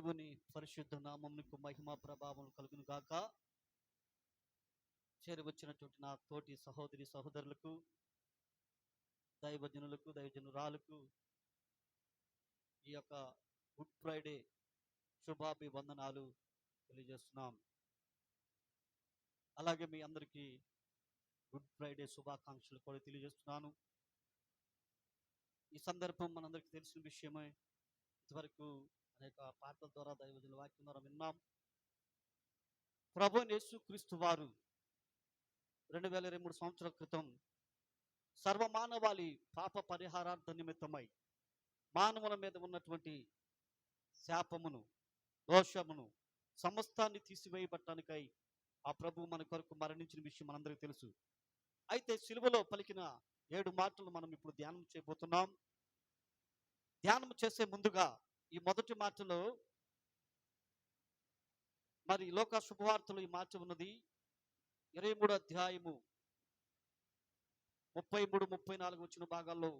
దేవుని పరిశుద్ధ నామమునకు మహిమ ప్రభావం కలుగును గాక. చేరువచ్చినటువంటి నా తోటి సహోదరి సహోదరులకు దైవజనులకు దైవజనురాలకు ఈ యొక్క గుడ్ ఫ్రైడే శుభాభివందనాలు తెలియజేస్తున్నాం. అలాగే మీ అందరికీ గుడ్ ఫ్రైడే శుభాకాంక్షలు కూడా తెలియజేస్తున్నాను. ఈ సందర్భం మనందరికీ తెలిసిన విషయమే ఇంతవరకు అనేక పాటల ద్వారా దైవజుల వాక్యం ద్వారా విన్నాం. ప్రభు యేసు క్రీస్తు వారు రెండు వేల ఇరవై మూడు సంవత్సరాల క్రితం సర్వమానవాళి పాప పరిహారార్థ నిమిత్తమై మానవుల మీద ఉన్నటువంటి శాపమును దోషమును సమస్తాన్ని తీసివేయబట్టానికై ఆ ప్రభు మన కొరకు మరణించిన విషయం మనందరికీ తెలుసు. అయితే సిలువలో పలికిన ఏడు మాటలు మనం ఇప్పుడు ధ్యానం చేయబోతున్నాం. ధ్యానం చేసే ముందుగా ఈ మొదటి మాటలో మరి లోక శుభవార్తలు ఈ మాట ఉన్నది. ఇరవై మూడు అధ్యాయము ముప్పై మూడు ముప్పై నాలుగు వచ్చిన భాగాల్లో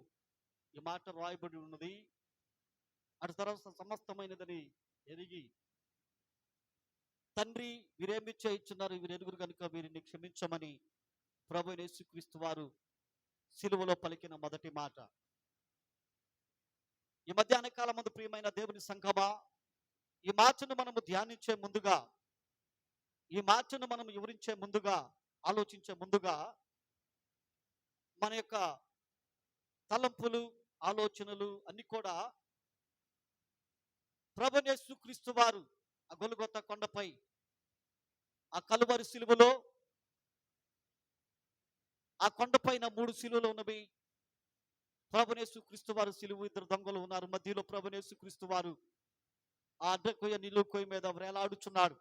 ఈ మాట రాయబడి ఉన్నది. అటు తర్వాత సమస్తమైనదని ఎరిగి తండ్రి వీరేమిచ్చే ఇచ్చున్నారు. వీరెరుగురు కనుక వీరిని క్షమించమని ప్రభు యేసుక్రీస్తు వారు సిలువలో పలికిన మొదటి మాట. ఈ మధ్యాహ్న కాలం ముందు ప్రియమైన దేవుని సంఘమా ఈ మాటను మనము ధ్యానించే ముందుగా ఈ మాటను మనం వివరించే ముందుగా ఆలోచించే ముందుగా మన యొక్క తలంపులు ఆలోచనలు అన్ని కూడా ప్రభునేసు క్రీస్తు వారు ఆ గొలుగొత్త కొండపై ఆ కలువరి సిలువలో ఆ కొండపైన మూడు సిలువలు ఉన్నవి. ప్రభునేసు క్రీస్తు వారు సిలువు ఇద్దరు దొంగలు ఉన్నారు. మధ్యలో ప్రభునేసు క్రీస్తు వారు ఆ అడ్డకొయ్య నిలువ కొయ్య మీద వేలాడుచున్నాడు.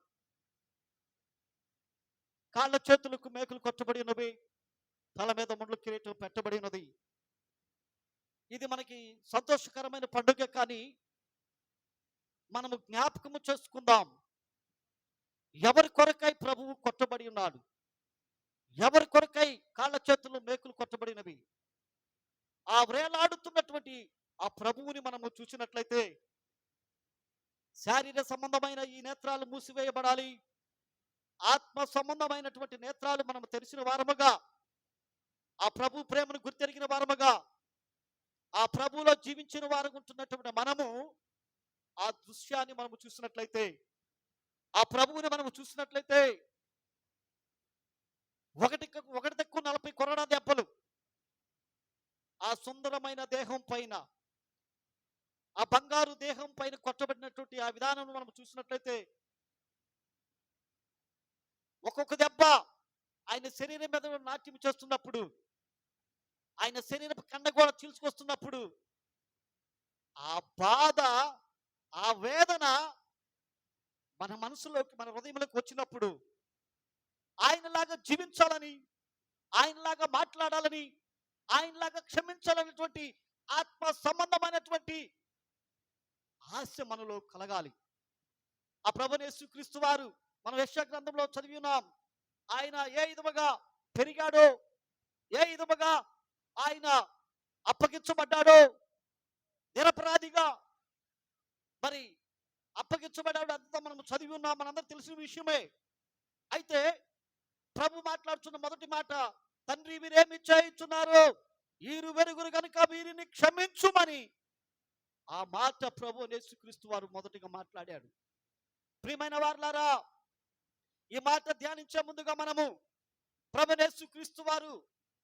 కాళ్ళ చేతులకు మేకులు కొట్టబడి ఉన్నవి తల మీద ముండ్లు కిరీటం పెట్టబడి ఉన్నది. ఇది మనకి సంతోషకరమైన పండుగ కానీ మనము జ్ఞాపకము చేసుకుందాం. ఎవరి కొరకై ప్రభువు కొట్టబడి ఉన్నాడు? ఎవరి కొరకై కాళ్ళ చేతులు మేకులు కొట్టబడినవి? ఆ వేలాడుతున్నటువంటి ఆ ప్రభువుని మనము చూసినట్లయితే శారీర సంబంధమైన ఈ నేత్రాలు మూసివేయబడాలి. ఆత్మ సంబంధమైనటువంటి నేత్రాలు మనం తెరిచిన వారముగా ఆ ప్రభు ప్రేమను గుర్తెరిగిన వారముగా ఆ ప్రభువులో జీవించిన వారు ఉంటున్నటువంటి మనము ఆ దృశ్యాన్ని మనము చూసినట్లయితే ఆ ప్రభువుని మనము చూసినట్లయితే ఒకటి ఒకటి తక్కువ నలభై కొరడా దెబ్బలు ఆ సుందరమైన దేహం పైన ఆ బంగారు దేహం పైన కొట్టబడినటువంటి ఆ విధానం మనం చూసినట్లయితే ఒక్కొక్క దెబ్బ ఆయన శరీరం మీద నాట్యం చేస్తున్నప్పుడు ఆయన శరీరపు కండ కూడా చీల్చుకొస్తున్నప్పుడు ఆ బాధ ఆ వేదన మన మనసులోకి మన హృదయంలోకి వచ్చినప్పుడు ఆయనలాగా జీవించాలని ఆయనలాగా మాట్లాడాలని ఆయనలాగా క్షమించాలనేటువంటి ఆత్మ సంబంధమైనటువంటి ఆశ మనలో కలగాలి. ఆ ప్రభునేసు క్రీస్తు వారు మనం యశ గ్రంథంలో చదివి ఉన్నాం. ఆయన ఏ విధముగా పెరిగాడో ఏ విధముగా ఆయన అప్పగించబడ్డాడో నిరపరాధిగా మరి అప్పగించబడ్డాడు అంతా మనం చదివి ఉన్నాం. మనందరూ తెలిసిన విషయమే. అయితే ప్రభు మాట్లాడుతున్న మొదటి మాట తండ్రి మీరేమి చేయించున్నారు వీరు వెరుగురు కనుక వీరిని క్షమించుమని ఆ మాట ప్రభు యేసుక్రీస్తు వారు మొదటిగా మాట్లాడాడు. ప్రియమైన వార్లారా ఈ మాట ధ్యానించే ముందుగా మనము ప్రభు యేసుక్రీస్తు వారు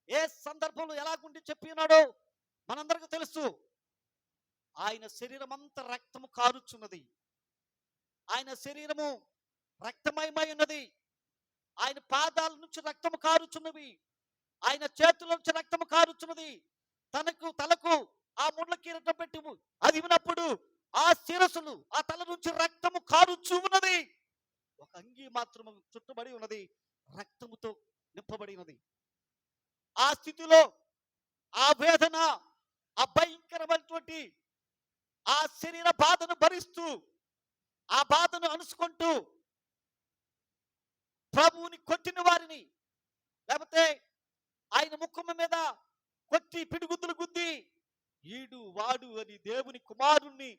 ఏ సందర్భంలో ఎలాగుండి చెప్పి ఉన్నాడో మనందరికీ తెలుసు. ఆయన శరీరం అంతా రక్తము కారుచున్నది. ఆయన శరీరము రక్తమయమై ఉన్నది. ఆయన పాదాల నుంచి రక్తము కారుచున్నవి. ఆయన చేతుల నుంచి రక్తము కారుచున్నది. తనకు తలకు ఆ ముళ్ళ కిరీటం పెట్టి అది వినప్పుడు ఆ శిరస్సులు ఆ తల నుంచి రక్తము కారుచు ఉన్నది. ఒక అంగి మాత్రము చుట్టబడి ఉన్నది. రక్తముతో నింపబడి ఉన్నది. ఆ స్థితిలో ఆ వేదన ఆ భయంకరమైనటువంటి ఆ శరీర బాధను భరిస్తూ ఆ బాధను అనుసుకుంటూ ప్రభువుని కొట్టిన వారిని లేకపోతే ఆయన ముఖం మీద కొట్టి పిడుగుద్దులు గుద్ది ఈడు వాడు అని దేవుని కుమారుణ్ణి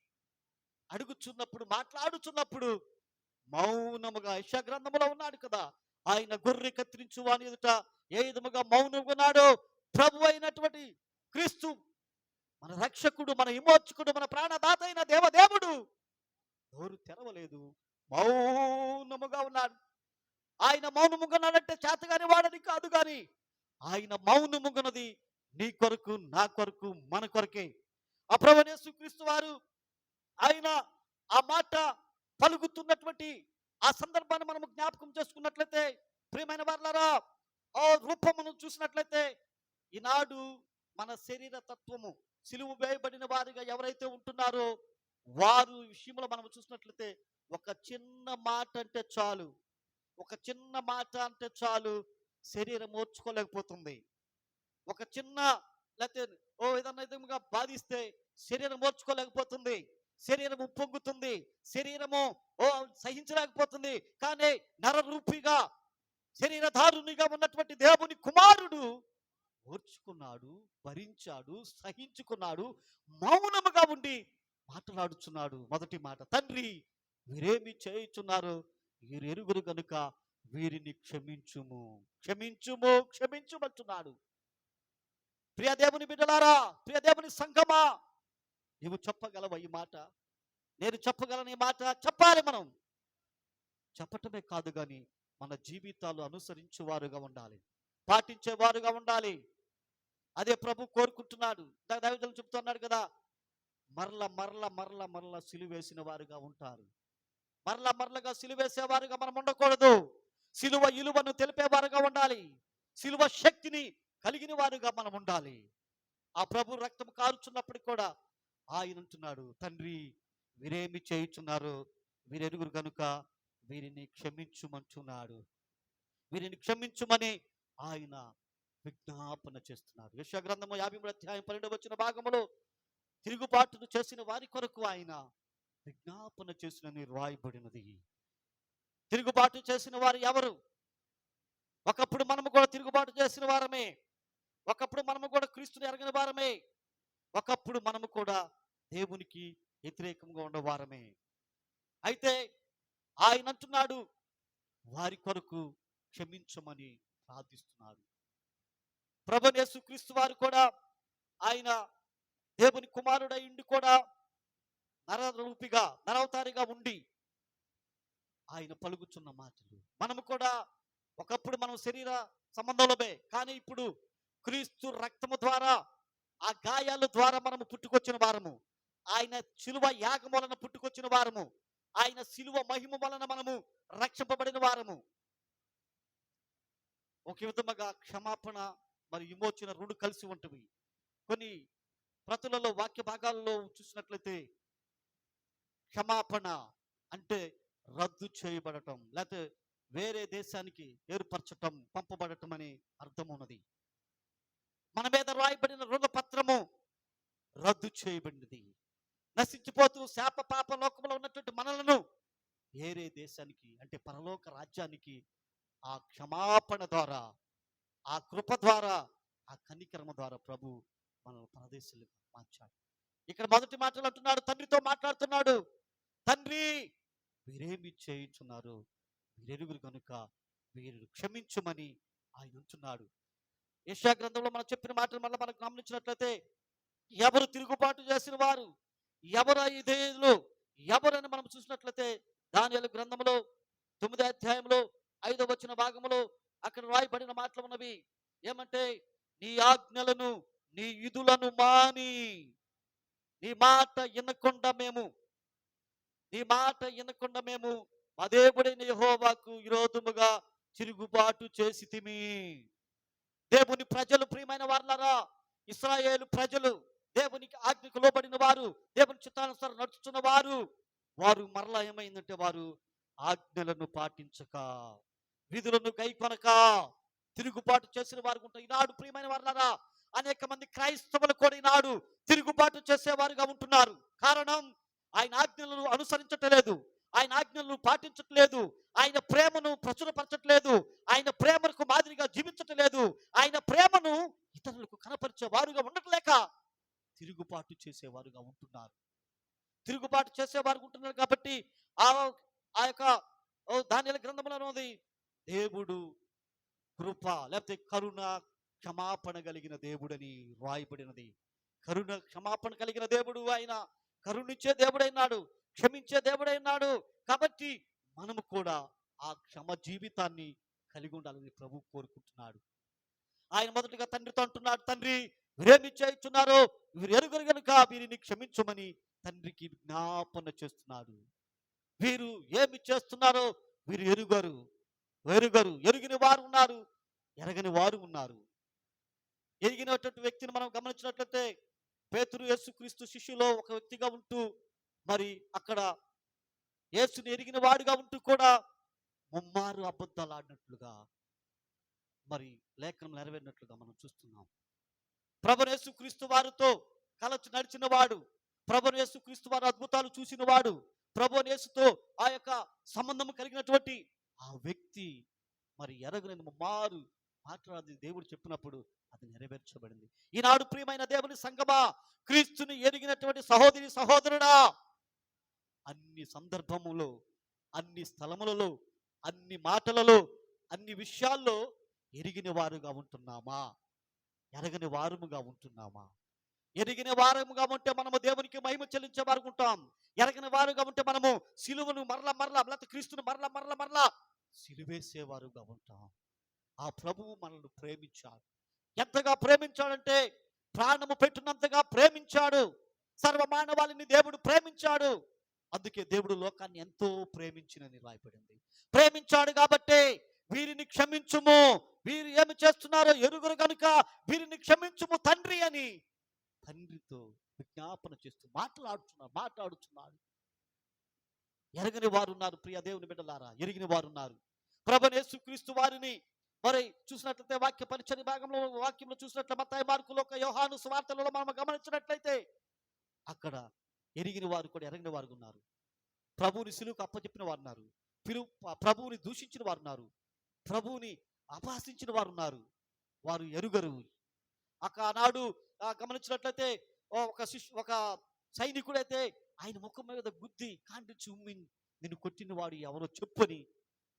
అడుగుచున్నప్పుడు మాట్లాడుచున్నప్పుడు మౌనముగా యెషయా గ్రంథములో ఉన్నాడు కదా ఆయన గొర్రె కత్తిరించు వాని ఎదుట ఏ విధముగా మౌనంగా ప్రభు అయినటువంటి క్రీస్తు మన రక్షకుడు మన విమోచకుడు మన ప్రాణదాత అయిన దేవదేవుడు నోరు తెరవలేదు మౌనముగా ఉన్నాడు. ఆయన మౌనముగా ఉన్నాడంటే చేతగాని వాడని కాదు గాని ఆయన మౌనముగనది నీ కొరకు నా కొరకు మన కొరకే. అప్రవణేశు క్రీస్తు వారు ఆయన ఆ మాట పలుకుతున్నటువంటి ఆ సందర్భాన్ని మనం జ్ఞాపకం చేసుకున్నట్లయితే ప్రియమైన వర్లరా ఆ రూపమును చూసినట్లయితే ఈనాడు మన శరీర తత్వము సిలువు వేయబడిన వారిగా ఎవరైతే ఉంటున్నారో వారు విషయంలో మనం చూసినట్లయితే ఒక చిన్న మాట అంటే చాలు. ఒక చిన్న మాట అంటే చాలు. శరీరం ఓర్చుకోలేకపోతుంది. ఒక చిన్న లేకపోతే ఓ ఏదన్నా విధంగా బాధిస్తే శరీరం ఓర్చుకోలేకపోతుంది. శరీరం ఉప్పొంగుతుంది శరీరము ఓ సహించలేకపోతుంది. కానీ నరరూపిగా శరీరధారునిగా ఉన్నటువంటి దేవుని కుమారుడు ఓర్చుకున్నాడు భరించాడు సహించుకున్నాడు మౌనముగా ఉండి మాట్లాడుచున్నాడు మొదటి మాట. తండ్రి మీరేమి చేయుచున్నారు? వీరెరుగురు గనుక వీరిని క్షమించుము. క్షమించుము క్షమించుమంటున్నాడు. ప్రియ దేవుని బిడ్డలారా ప్రియ దేవుని సంఘమా నువ్వు చెప్పగలవా ఈ మాట? నేను చెప్పగలను ఈ మాట? చెప్పాలి మనం. చెప్పటమే కాదు కానీ మన జీవితాలు అనుసరించేవారుగా ఉండాలి. పాటించేవారుగా ఉండాలి. అదే ప్రభు కోరుకుంటున్నాడు. దైవజలు చెప్తున్నాడు కదా మరల మరల మరల మరల సిలువేసిన వారుగా ఉంటారు. మరల మరలగా సిలువేసేవారుగా మనం ఉండకూడదు. సిలువ ఇలువను తెలిపేవారుగా ఉండాలి. సిలువ శక్తిని కలిగిన వారుగా మనం ఉండాలి. ఆ ప్రభు రక్తం కారుచున్నప్పటికి కూడా ఆయన అంటున్నాడు తండ్రి వీరేమి చేయుచున్నారు? వీరెరుగురు కనుక వీరిని క్షమించుమంటున్నాడు. వీరిని క్షమించుమని ఆయన విజ్ఞాపన చేస్తున్నాడు యశ గ్రంథము యాభై మూడు అధ్యాయం పన్నెండు వచ్చిన భాగములో తిరుగుబాటును చేసిన వారి కొరకు ఆయన విజ్ఞాపన చేసిన రాయబడినది. తిరుగుబాటు చేసిన వారు ఎవరు? ఒకప్పుడు మనము కూడా తిరుగుబాటు చేసిన వారమే. ఒకప్పుడు మనము కూడా క్రీస్తుని ఎరగని వారమే. ఒకప్పుడు మనము కూడా దేవునికి వ్యతిరేకంగా ఉన్నవారమే అయితే ఆయన అంటున్నాడు వారి కొరకు క్షమించమని ప్రార్థిస్తున్నాడు. ప్రభనేసు క్రీస్తు వారు కూడా ఆయన దేవుని కుమారుడై ఉండి కూడా నరరూపిగా నరవతారిగా ఉండి ఆయన పలుకుచున్న మాటలు. మనము కూడా ఒకప్పుడు మనం శరీర సంబంధంలోమే కానీ ఇప్పుడు క్రీస్తు రక్తము ద్వారా ఆ గాయాల ద్వారా మనము పుట్టుకొచ్చిన వారము. ఆయన శిలువ యాగం వలన పుట్టుకొచ్చిన వారము. ఆయన శిలువ మహిమ వలన మనము రక్షింపబడిన వారము. ఒక విధముగా క్షమాపణ మరి విమోచన రెండు కలిసి ఉంటవి. కొన్ని ప్రతులలో వాక్య భాగాల్లో చూసినట్లయితే క్షమాపణ అంటే రద్దు చేయబడటం లేకపోతే వేరే దేశానికి ఏర్పరచటం పంపబడటం అని అర్థం ఉన్నది మన మీద రాయబడిన రుణ పత్రము రద్దు చేయబడినది. నశించిపోతూ శాప పాప లోకంలో ఉన్నటువంటి మనలను వేరే దేశానికి అంటే పరలోక రాజ్యానికి ఆ క్షమాపణ ద్వారా ఆ కృప ద్వారా ఆ కనికరమ ద్వారా ప్రభు మనల్ని ప్రదేశాలు మార్చాడు. ఇక్కడ మొదటి మాటలు అంటున్నాడు తండ్రితో మాట్లాడుతున్నాడు. తండ్రి వీరేమి చేయించున్నారు? వీరెరుగురు కనుక వీరు క్షమించుమని ఆయన ఉంటున్నాడు యశా గ్రంథంలో మనం చెప్పిన మాటలు మళ్ళీ మనం గమనించినట్లయితే ఎవరు తిరుగుబాటు చేసిన వారు ఎవరు ఐదేళ్ళు ఎవరని మనం చూసినట్లయితే దాని గ్రంథంలో తొమ్మిదో అధ్యాయంలో ఐదో వచ్చిన భాగంలో అక్కడ రాయబడిన మాటలు ఉన్నవి. ఏమంటే నీ ఆజ్ఞలను నీ ఇదులను మాని నీ మాట వినకుండా మేము నీ మాట వినకుండా మేము మా యహోవాకు విరోధముగా తిరుగుబాటు చేసి తిమి దేవుని ప్రజలు ప్రియమైన వారులరా ఇస్రాయేలు ప్రజలు దేవునికి ఆజ్ఞకు లోబడిన వారు దేవుని చిత్తానుసారం నడుచుతున్న వారు వారు మరలా ఏమైందంటే వారు ఆజ్ఞలను పాటించక విధులను గైకొనక తిరుగుబాటు చేసిన వారు ఉంటారు ఈనాడు ప్రియమైన వారులారా అనేక మంది క్రైస్తవులు కూడా ఈనాడు తిరుగుబాటు చేసేవారుగా ఉంటున్నారు. కారణం ఆయన ఆజ్ఞలను అనుసరించట్లేదు. ఆయన ఆజ్ఞలను పాటించట్లేదు. ఆయన ప్రేమను ప్రచురపరచట్లేదు. ఆయన ప్రేమకు మాదిరిగా జీవించట్లేదు. ఆయన ప్రేమను ఇతరులకు కనపరిచే వారుగా ఉండట్లేక తిరుగుబాటు చేసేవారుగా ఉంటున్నారు. తిరుగుబాటు చేసేవారు ఉంటున్నారు కాబట్టి ఆ ఆ యొక్క ఓ గ్రంథంలో ఉంది దేవుడు కృప లేకపోతే కరుణ క్షమాపణ కలిగిన దేవుడని రాయబడినది. కరుణ క్షమాపణ కలిగిన దేవుడు ఆయన కరుణించే దేవుడైనాడు క్షమించే దేవుడైనాడు. కాబట్టి మనము కూడా ఆ క్షమ జీవితాన్ని కలిగి ఉండాలని ప్రభు కోరుకుంటున్నాడు. ఆయన మొదటిగా తండ్రితో అంటున్నాడు తండ్రి వీరేమి చేయుచున్నారు వీరు గనుక వీరిని క్షమించమని తండ్రికి జ్ఞాపన చేస్తున్నాడు. వీరు ఏమి చేస్తున్నారో వీరు ఎరుగరు ఎరుగరు. ఎరుగని వారు ఉన్నారు ఎరగని వారు ఉన్నారు. ఎరిగినటువంటి వ్యక్తిని మనం గమనించినట్లయితే పేతురు యేసుక్రీస్తు శిష్యులో ఒక వ్యక్తిగా ఉంటూ మరి అక్కడ యేసుని ఎరిగిన వాడిగా ఉంటూ కూడా ముమ్మారు అబద్ధాలు ఆడినట్లుగా మరి లేఖనం నెరవేరినట్లుగా మనం చూస్తున్నాం. ప్రభు యేసుక్రీస్తు వారితో కలచి నడిచిన వాడు ప్రభనేసు యేసుక్రీస్తు వారు అద్భుతాలు చూసిన వాడు ప్రభనేసుతో ఆ యొక్క సంబంధం కలిగినటువంటి ఆ వ్యక్తి మరి ఎరగనని మారు మాట్లాడి దేవుడు చెప్పినప్పుడు అది నెరవేర్చబడింది. ఈనాడు ప్రియమైన దేవుని సంగమా క్రీస్తుని ఎరిగినటువంటి సహోదరి సహోదరుడా అన్ని సందర్భములో అన్ని స్థలములలో అన్ని మాటలలో అన్ని విషయాల్లో ఎరిగిన వారుగా ఉంటున్నామా? ఎరగని వారముగా ఉంటున్నామా? ఎరిగిన వారముగా ఉంటే మనము దేవునికి మహిమ చెల్లించే వారు ఉంటాం ఎరగని వారుగా ఉంటే మనము సిలువను మరల మరల లేకపోతే క్రీస్తును మరల మరల మరల సిలువేసేవారుగా ఉంటాం. ఆ ప్రభువు మనల్ని ప్రేమించాడు. ఎంతగా ప్రేమించాడంటే ప్రాణము పెట్టినంతగా ప్రేమించాడు. సర్వమానవాళిని దేవుడు ప్రేమించాడు. అందుకే దేవుడు లోకాన్ని ఎంతో ప్రేమించినని రాయబడింది. ప్రేమించాడు కాబట్టే వీరిని క్షమించుము. వీరు ఏమి చేస్తున్నారో ఎరుగురు గనుక వీరిని క్షమించుము తండ్రి అని తండ్రితో విజ్ఞాపన చేస్తూ మాట్లాడుతున్నాడు మాట్లాడుతున్నాడు. ఎరగని వారు ఉన్నారు ప్రియ దేవుని బిడ్డలారా ఎరిగిన వారు ఉన్నారు ప్రభనేసు క్రీస్తు వారిని మరి చూసినట్లయితే వాక్య పరిచయ భాగంలో వాక్యంలో చూసినట్లు మత్తాయి మార్కులు ఒక యోహాను స్వార్థలలో మనం గమనించినట్లయితే అక్కడ ఎరిగిన వారు కూడా ఎరగిన వారు ఉన్నారు. ప్రభువుని సిలువుకు అప్పచెప్పిన వారు ఉన్నారు. పిలు ప్రభువుని దూషించిన వారు ఉన్నారు. ప్రభువుని అపహసించిన వారు ఉన్నారు. వారు ఎరుగరు. అక్క ఆనాడు గమనించినట్లయితే ఓ ఒక శిష్యు ఒక సైనికుడైతే ఆయన ముఖం మీద గుద్ది కాండి చుమ్మి నిన్ను కొట్టిన వాడు ఎవరో చెప్పని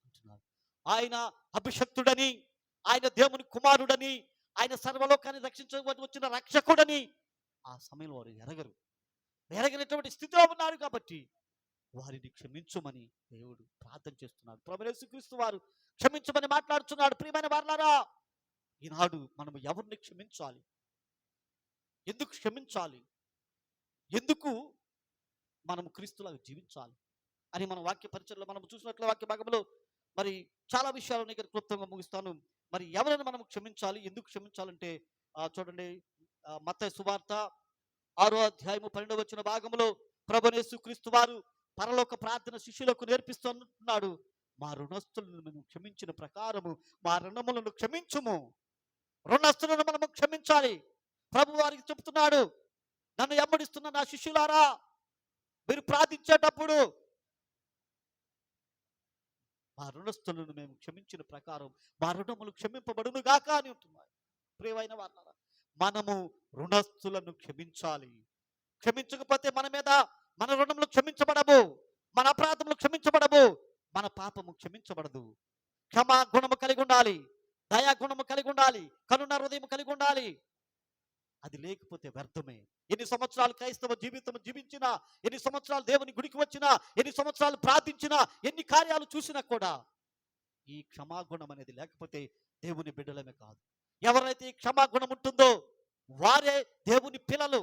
అంటున్నారు ఆయన అభిషక్తుడని ఆయన దేవుని కుమారుడని ఆయన సర్వలోకాన్ని రక్షించబడి వచ్చిన రక్షకుడని ఆ సమయంలో వారు ఎరగరు. ఎరగనటువంటి స్థితిలో ఉన్నారు కాబట్టి వారిని క్షమించమని దేవుడు ప్రార్థన చేస్తున్నాడు. ప్రభు వారు క్షమించమని మాట్లాడుతున్నాడు. ప్రియమైన వారులారా ఈనాడు మనం ఎవరిని క్షమించాలి? ఎందుకు క్షమించాలి? ఎందుకు మనం క్రీస్తులాగా జీవించాలి? అని మన వాక్య పరిచయంలో మనం చూసినట్లు వాక్య భాగంలో మరి చాలా విషయాలు నేను ఇక్కడ క్లుప్తంగా ముగిస్తాను. మరి ఎవరైనా మనం క్షమించాలి? ఎందుకు క్షమించాలంటే చూడండి మత సువార్త ఆరో అధ్యాయము పన్నెండు వచ్చిన భాగంలో ప్రభునేసు క్రీస్తు వారు పరలోక ప్రార్థన శిష్యులకు నేర్పిస్తున్నాడు. మా రుణస్తులను మేము క్షమించిన ప్రకారము మా రుణములను క్షమించుము. రుణస్తులను మనము క్షమించాలి. ప్రభు వారికి చెబుతున్నాడు నన్ను ఎమ్మడిస్తున్న నా శిష్యులారా మీరు ప్రార్థించేటప్పుడు మా రుణస్థులను మేము క్షమించిన ప్రకారం మా రుణములు క్షమింపబడును గాక అని ఉంటున్నారు ప్రియమైన వారు మనము రుణస్థులను క్షమించాలి. క్షమించకపోతే మన మీద మన రుణములు క్షమించబడవు మన అపరాధములు క్షమించబడవు మన పాపము క్షమించబడదు. క్షమా గుణము కలిగి ఉండాలి దయా గుణము కలిగి ఉండాలి కరుణ హృదయం కలిగి ఉండాలి అది లేకపోతే వ్యర్థమే. ఎన్ని సంవత్సరాలు క్రైస్తవ జీవితం జీవించినా ఎన్ని సంవత్సరాలు దేవుని గుడికి వచ్చినా ఎన్ని సంవత్సరాలు ప్రార్థించినా ఎన్ని కార్యాలు చూసినా కూడా ఈ క్షమాగుణం అనేది లేకపోతే దేవుని బిడ్డలమే కాదు. ఎవరైతే ఈ క్షమాగుణం ఉంటుందో వారే దేవుని పిల్లలు.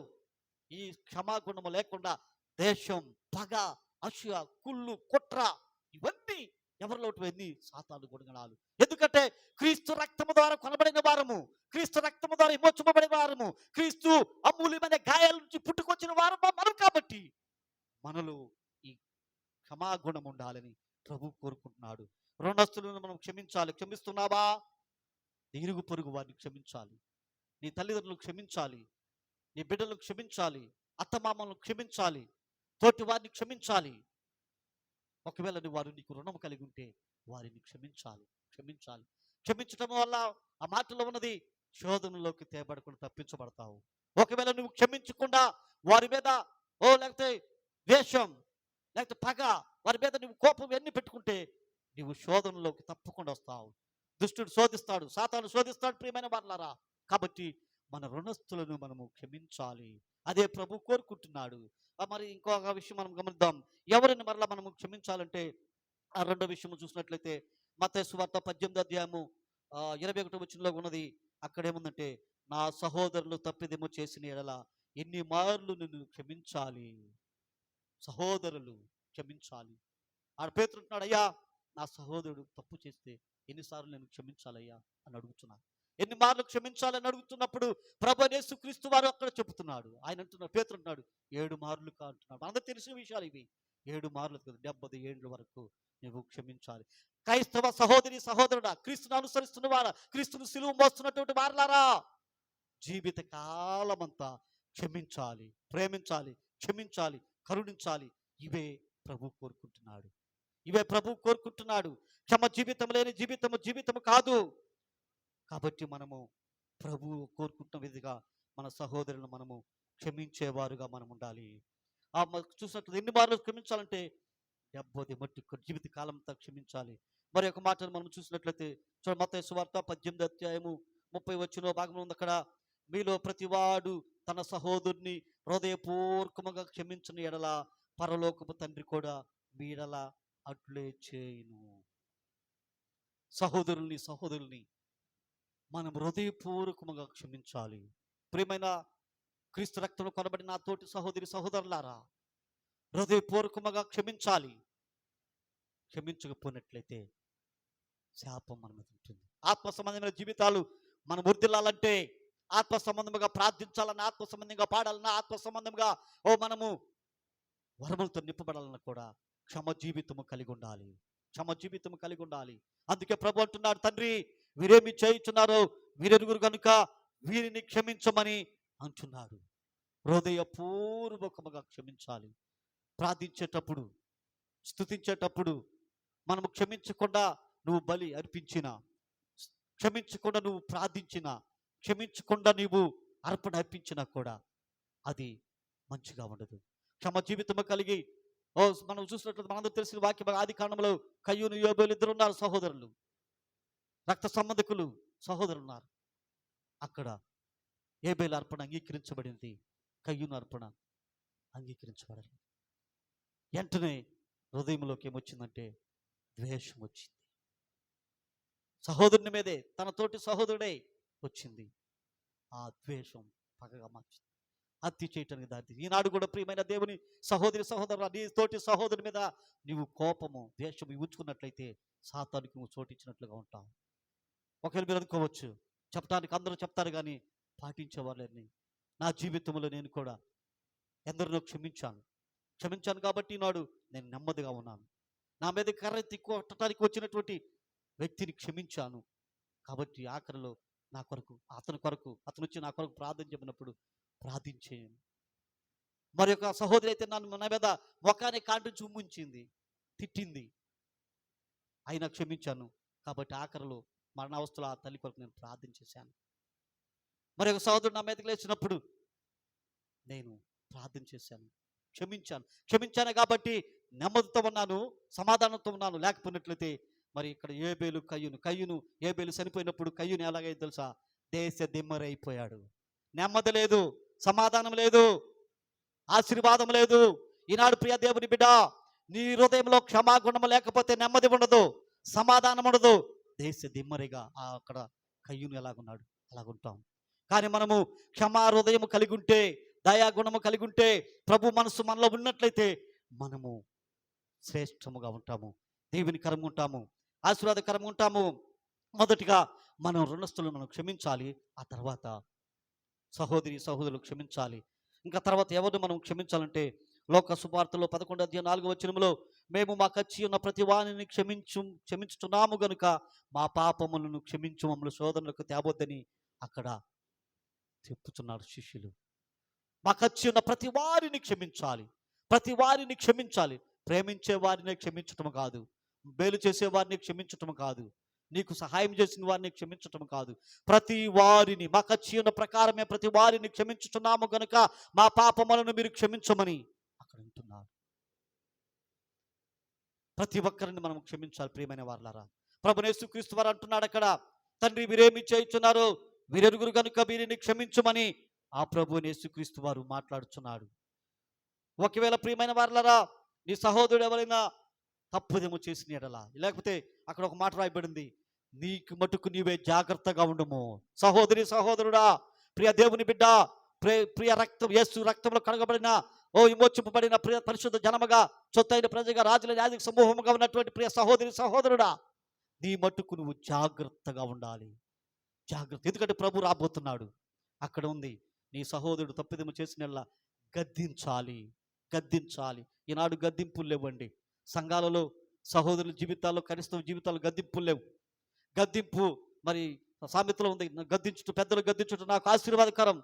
ఈ క్షమాగుణము లేకుండా దేశం పగ అసూయ కుళ్ళు కుట్ర ఇవన్నీ ఎవరిలో ఎన్ని సాతాను గుణగణాలు. ఎందుకంటే క్రీస్తు రక్తము ద్వారా కొనబడిన వారము క్రీస్తు రక్తము ద్వారా విమోచింపబడిన వారము క్రీస్తు అమూల్యమైన గాయాల నుంచి పుట్టుకొచ్చిన వారం మనం కాబట్టి మనలో ఈ క్షమాగుణం ఉండాలని ప్రభు కోరుకుంటున్నాడు. రుణస్తులను మనం క్షమించాలి. క్షమిస్తున్నావా? నీ ఇరుగు పొరుగు వారిని క్షమించాలి. నీ తల్లిదండ్రులను క్షమించాలి. నీ బిడ్డలను క్షమించాలి. అత్తమామలను క్షమించాలి. తోటి వారిని క్షమించాలి. ఒకవేళ వారు నీకు రుణం కలిగి ఉంటే వారిని క్షమించాలి క్షమించాలి. క్షమించటం వల్ల ఆ మాటలో ఉన్నది శోధనలోకి తేబడకుండా తప్పించబడతావు. ఒకవేళ నువ్వు క్షమించకుండా వారి మీద ఓ లేకపోతే ద్వేషం లేకపోతే పగ వారి మీద నువ్వు కోపం ఎన్ని పెట్టుకుంటే నువ్వు శోధనలోకి తప్పకుండా వస్తావు. దుష్టుడు శోధిస్తాడు సాతాను శోధిస్తాడు ప్రియమైన వాళ్ళారా కాబట్టి మన రుణస్థులను మనము క్షమించాలి. అదే ప్రభు కోరుకుంటున్నాడు. మరి ఇంకొక విషయం మనం గమనిద్దాం. ఎవరిని మరలా మనము క్షమించాలంటే ఆ రెండో విషయం చూసినట్లయితే మత సువార్త పద్దెనిమిది అధ్యాయము ఇరవై ఒకటి వచ్చినలో ఉన్నది. అక్కడేముందంటే నా సహోదరులు తప్పిదేమో చేసిన ఎడల ఎన్ని మార్లు నిన్ను క్షమించాలి? సహోదరులు క్షమించాలి. ఆడ పేతుకుంటున్నాడు అయ్యా నా సహోదరుడు తప్పు చేస్తే ఎన్నిసార్లు నేను క్షమించాలయ్యా? అని అడుగుతున్నాను ఎన్ని మార్లు క్షమించాలని అడుగుతున్నప్పుడు ప్రభు యేసుక్రీస్తు వారు అక్కడ చెబుతున్నాడు. ఆయన అంటున్నాడు పేతులు అన్నాడు ఏడు మార్లు కా అంటున్నాడు. అందరూ తెలిసిన విషయాలు ఇవి. ఏడు మార్లు కదా డెబ్బై ఏళ్ళ వరకు నువ్వు క్షమించాలి. క్రైస్తవ సహోదరి సహోదరుడా క్రీస్తును అనుసరిస్తున్న వారా క్రీస్తును సిలువ మోస్తున్నటువంటి వారలారా? జీవిత కాలమంతా క్షమించాలి ప్రేమించాలి క్షమించాలి కరుణించాలి. ఇవే ప్రభు కోరుకుంటున్నాడు. ఇవే ప్రభు కోరుకుంటున్నాడు. క్షమ జీవితం లేని జీవితము జీవితము కాదు. కాబట్టి మనము ప్రభు కోరుకుంటున్న విధిగా మన సహోదరులను మనము క్షమించేవారుగా మనం ఉండాలి. ఆ చూసినట్లు ఎన్ని మార్లు క్షమించాలంటే డెబ్బది మట్టి జీవిత కాలంతో క్షమించాలి. మరి ఒక మాటను మనం చూసినట్లయితే చూడ మత సువార్త పద్దెనిమిది అధ్యాయము ముప్పై వచ్చిన భాగంలో ఉంది అక్కడ. మీలో ప్రతివాడు తన సహోదరుని హృదయపూర్వకముగా క్షమించిన ఎడల పరలోకపు తండ్రి కూడా మీడల అట్లే చేయును. సహోదరుల్ని సహోదరుల్ని మనం హృదయపూర్వకముగా క్షమించాలి. ప్రియమైన క్రీస్తు రక్తంలో కొనబడిన నా తోటి సహోదరి సహోదరులారా హృదయపూర్వకముగా క్షమించాలి. క్షమించకపోయినట్లయితే శాపం మన మీద ఉంటుంది. ఆత్మ సంబంధమైన జీవితాలు మనం వృద్ధిల్లాలంటే ఆత్మ సంబంధముగా ప్రార్థించాలన్న ఆత్మ సంబంధంగా పాడాలన్నా ఆత్మ సంబంధంగా ఓ మనము వరములతో నింపబడాలన్నా కూడా క్షమ జీవితము కలిగి ఉండాలి క్షమ జీవితము కలిగి ఉండాలి అందుకే ప్రభు అంటున్నాడు తండ్రి వీరేమి చేయించున్నారో వీరెరుగురు కనుక వీరిని క్షమించమని అంటున్నాడు హృదయపూర్వకముగా క్షమించాలి. ప్రార్థించేటప్పుడు స్తుతించేటప్పుడు మనము క్షమించకుండా నువ్వు బలి అర్పించిన క్షమించకుండా నువ్వు ప్రార్థించిన క్షమించకుండా నీవు అర్పణ అర్పించినా కూడా అది మంచిగా ఉండదు. క్షమ జీవితము కలిగి ఓ మనం చూసినట్లు మనందరూ తెలిసిన వాక్యం ఆది కాండంలో కయ్యూను యోబేలు ఇద్దరు ఉన్నారు సహోదరులు. రక్త సంబంధికులు సహోదరులు ఉన్నారు అక్కడ ఏబేలు అర్పణ అంగీకరించబడింది. కయ్యూను అర్పణ అంగీకరించబడలేదు. వెంటనే హృదయంలోకి ఏమొచ్చిందంటే ద్వేషం వచ్చింది. సహోదరుని మీదే తన తోటి సహోదరుడే వచ్చింది. ఆ ద్వేషం పగగా మార్చింది. హత్య చేయటానికి దారి ఈనాడు కూడా ప్రియమైన దేవుని సహోదరి సహోదరు నీ తోటి సహోదరుని మీద నీవు కోపము ద్వేషము ఉంచుకున్నట్లయితే సాతానికి నువ్వు చోటించినట్లుగా ఉంటావు. ఒకవేళ మీరు అనుకోవచ్చు చెప్పడానికి అందరూ చెప్తారు కానీ పాటించేవాళ్ళని నా జీవితంలో నేను కూడా ఎందరినో క్షమించాను. క్షమించాను కాబట్టి నాడు నేను నెమ్మదిగా ఉన్నాను. నా మీద కర్ర ఎత్తి కొట్టడానికి వచ్చినటువంటి వ్యక్తిని క్షమించాను. కాబట్టి ఆఖరిలో నా కొరకు అతని కొరకు అతను వచ్చి నా కొరకు ప్రార్థన చెప్పినప్పుడు ప్రార్థించేయను మరి యొక్క సహోదరి అయితే నన్ను నా మీద ముఖాన్ని కాంటి చుమ్మించింది తిట్టింది. అయినా క్షమించాను. కాబట్టి ఆఖరిలో మరణావస్థలో ఆ తల్లి కొరకు నేను ప్రార్థన చేశాను మరి ఒక సహోదరుడు నా మీదకి లేచినప్పుడు నేను ప్రార్థన చేశాను క్షమించాను. క్షమించాను కాబట్టి నెమ్మదితో ఉన్నాను సమాధానంతో ఉన్నాను. లేకపోయినట్లయితే మరి ఇక్కడ ఏబేలు కయ్యును కయ్యును ఏబేలు చనిపోయినప్పుడు కయ్యును ఎలాగైతే తెలుసా? దేశ దిమ్మరైపోయాడు. నెమ్మది లేదు సమాధానం లేదు ఆశీర్వాదం లేదు. ఈనాడు ప్రియ దేవుని బిడ్డ నీ హృదయంలో క్షమాగుణం లేకపోతే నెమ్మది ఉండదు సమాధానం ఉండదు. దేశ దిమ్మరిగా ఆ అక్కడ కయ్యును ఎలాగున్నాడు? అలాగుంటాం. కానీ మనము క్షమా హృదయం కలిగి ఉంటే దయాగుణము కలిగి ఉంటే ప్రభు మనసు మనలో ఉన్నట్లయితే మనము శ్రేష్టముగా ఉంటాము. దేవుని కరంగా ఉంటాము. ఆశీర్వాదకరంగా ఉంటాము. మొదటిగా మనం రుణస్థులు మనం క్షమించాలి. ఆ తర్వాత సహోదరి సహోదరులు క్షమించాలి. ఇంకా తర్వాత ఎవరు మనం క్షమించాలంటే లోక సువార్తలో పదకొండు అధ్యాయ నాలుగు వచనంలో మేము మా కచ్చి ఉన్న ప్రతి వాణిని క్షమించు క్షమించుతున్నాము గనుక మా పాపములను క్షమించు మమ్మల్ని శోధనలకు తేవద్దని అక్కడ చెప్పుతున్నారు శిష్యులు. మా కచ్చి ఉన్న ప్రతి వారిని క్షమించాలి. ప్రతి వారిని క్షమించాలి. ప్రేమించే వారిని క్షమించటం కాదు. మేలు చేసే వారిని క్షమించటం కాదు. నీకు సహాయం చేసిన వారిని క్షమించటం కాదు. ప్రతి వారిని మా కచ్చి ఉన్న ప్రకారమే ప్రతి వారిని క్షమించుచున్నాము గనుక మా పాపములను మీరు క్షమించమని అక్కడ అంటున్నారు. ప్రతి ఒక్కరిని మనం క్షమించాలి ప్రియమైన వారులారా. ప్రభునేసు క్రీస్తు వారు అంటున్నాడు అక్కడ తండ్రి వీరేమి చేయించున్నారు? వీరెరుగురు కనుక వీరిని క్షమించుమని. ఆ ప్రభునేసు క్రీస్తు వారు మాట్లాడుచున్నాడు. ఒకవేళ ప్రియమైన వారులరా నీ సహోదరుడు ఎవరైనా తప్పుదేమో చేసిన ఎడలా లేకపోతే అక్కడ ఒక మాట రాయబడింది నీకు మటుకు నీవే జాగ్రత్తగా ఉండము. సహోదరి సహోదరుడా ప్రియ దేవుని బిడ్డ ప్రియ ప్రియ రక్తం యేసు రక్తంలో కడగబడిన ఓ విమోచింపబడిన ప్రియ పరిశుద్ధ జనమగా చొత్తైన ప్రజగా రాజుల యాజక సమూహముగా ఉన్నటువంటి ప్రియ సహోదరి సహోదరుడా నీ మట్టుకు నువ్వు జాగ్రత్తగా ఉండాలి. జాగ్రత్త. ఎందుకంటే ప్రభు రాబోతున్నాడు. అక్కడ ఉంది. నీ సహోదరుడు తప్పిదము చేసినల్లా గద్దించాలి. గద్దించాలి. ఈనాడు గద్దింపులు లేవండి. సంఘాలలో సహోదరుల జీవితాల్లో కనిష్టం జీవితాలు గద్దింపులు లేవు. గద్దింపు మరి సామెతలో ఉంది. గద్దించుట పెద్దలు గద్దించుట నాకు ఆశీర్వాదకరం.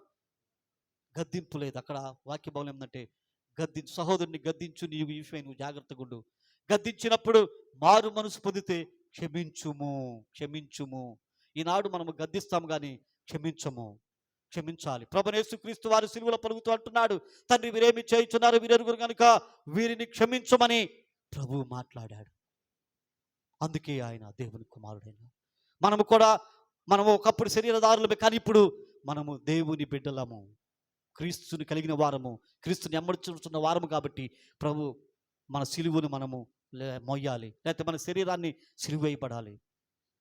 గద్దింపు లేదు. అక్కడ వాక్య ఏంటంటే గద్దించు సహోదరుని గద్దించు నీవు ఈ నువ్వు జాగ్రత్తగా ఉండు. గద్దించినప్పుడు మారు మనసు పొందితే క్షమించుము క్షమించుము. ఈనాడు మనము గద్దిస్తాం కానీ క్షమించము క్షమించాలి. ప్రభనేసు క్రీస్తు వారు సిలువలో పలుకుతూ అంటున్నాడు తండ్రి వీరేమి చేయించున్నారు? వీరెరుగురు కనుక వీరిని క్షమించమని ప్రభు మాట్లాడాడు. అందుకే ఆయన దేవుని కుమారుడైన. మనము కూడా మనము ఒకప్పుడు శరీరదారులమే కానీ ఇప్పుడు మనము దేవుని బిడ్డలము. క్రీస్తుని కలిగిన వారము క్రీస్తుని ఎమ్మడుచున్న వారము కాబట్టి ప్రభు మన సిలువును మనము లే- మొయ్యాలి. లేకపోతే మన శరీరాన్ని సిలువైపడాలి.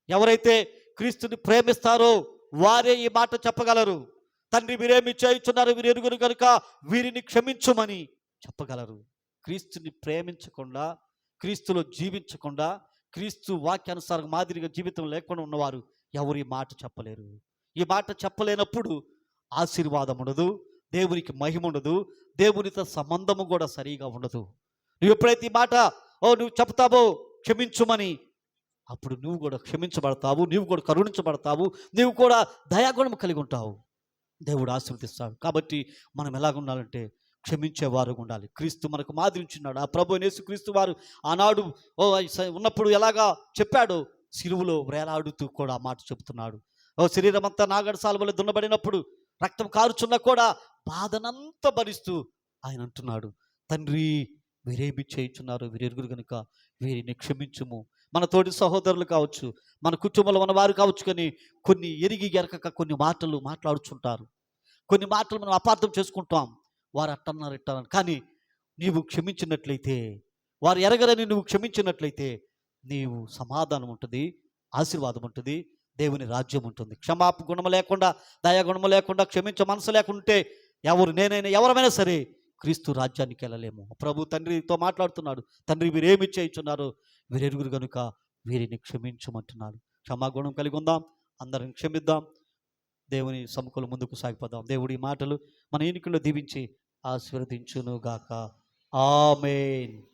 ఎవరైతే క్రీస్తుని ప్రేమిస్తారో వారే ఈ మాట చెప్పగలరు. తండ్రి వీరేమి చేయుచున్నారు? వీరు ఎరుగురు కనుక వీరిని క్షమించుమని చెప్పగలరు. క్రీస్తుని ప్రేమించకుండా క్రీస్తులో జీవించకుండా క్రీస్తు వాక్యానుసారం మాదిరిగా జీవితం లేకుండా ఉన్నవారు ఎవరు ఈ మాట చెప్పలేరు. ఈ మాట చెప్పలేనప్పుడు ఆశీర్వాదం ఉండదు దేవునికి మహిమ ఉండదు దేవునితో సంబంధము కూడా సరిగా ఉండదు. నువ్వు ఎప్పుడైతే ఈ మాట ఓ నువ్వు చెప్తావో క్షమించుమని అప్పుడు నువ్వు కూడా క్షమించబడతావు నువ్వు కూడా కరుణించబడతావు నువ్వు కూడా దయాగుణం కలిగి ఉంటావు. దేవుడు ఆశీర్వదిస్తాడు. కాబట్టి మనం ఎలాగ ఉండాలంటే క్షమించేవారు ఉండాలి. క్రీస్తు మనకు మాదిరించున్నాడు ఆ ప్రభు నేసు క్రీస్తు వారు ఆనాడు ఓ స- ఉన్నప్పుడు ఎలాగా చెప్పాడో సిలువులో వేలాడుతూ కూడా ఆ మాట చెబుతున్నాడు ఓ శరీరం అంతా నాగడసాల వల్ల దున్నబడినప్పుడు రక్తం కారుచున్నా కూడా బాధనంతా భరిస్తూ ఆయన అంటున్నాడు తండ్రి వీరేమి చేయించున్నారు వీరెరుగురు కనుక వీరిని క్షమించుము. మన తోటి సహోదరులు కావచ్చు మన కుటుంబంలో మన వారు కావచ్చు కానీ కొన్ని ఎరిగి ఎరకక కొన్ని మాటలు మాట్లాడుచుంటారు. కొన్ని మాటలు మనం అపార్థం చేసుకుంటాం. వారు అట్టన్నారు ఇట్టన్నారు. కానీ నీవు క్షమించినట్లయితే వారు ఎరగరని నువ్వు క్షమించినట్లయితే నీవు సమాధానం ఉంటుంది ఆశీర్వాదం ఉంటుంది దేవుని రాజ్యం ఉంటుంది. క్షమాప గుణము లేకుండా దయా గుణము లేకుండా క్షమించే మనసు లేకుంటే ఎవరు నేనైనా ఎవరమైనా సరే క్రీస్తు రాజ్యానికి వెళ్ళలేము. ప్రభు తండ్రితో మాట్లాడుతున్నాడు. తండ్రి వీరేమి చేయించున్నారు వీరెరుగురు కనుక వీరిని క్షమించమంటున్నాడు. క్షమాగుణం కలిగి ఉందాం. అందరిని క్షమిద్దాం. దేవుని సముఖలు ముందుకు సాగిపోదాం. దేవుడి మాటలు మన ఎన్నికల్లో దీవించి ఆశీర్వదించును గాక ఆమెన్.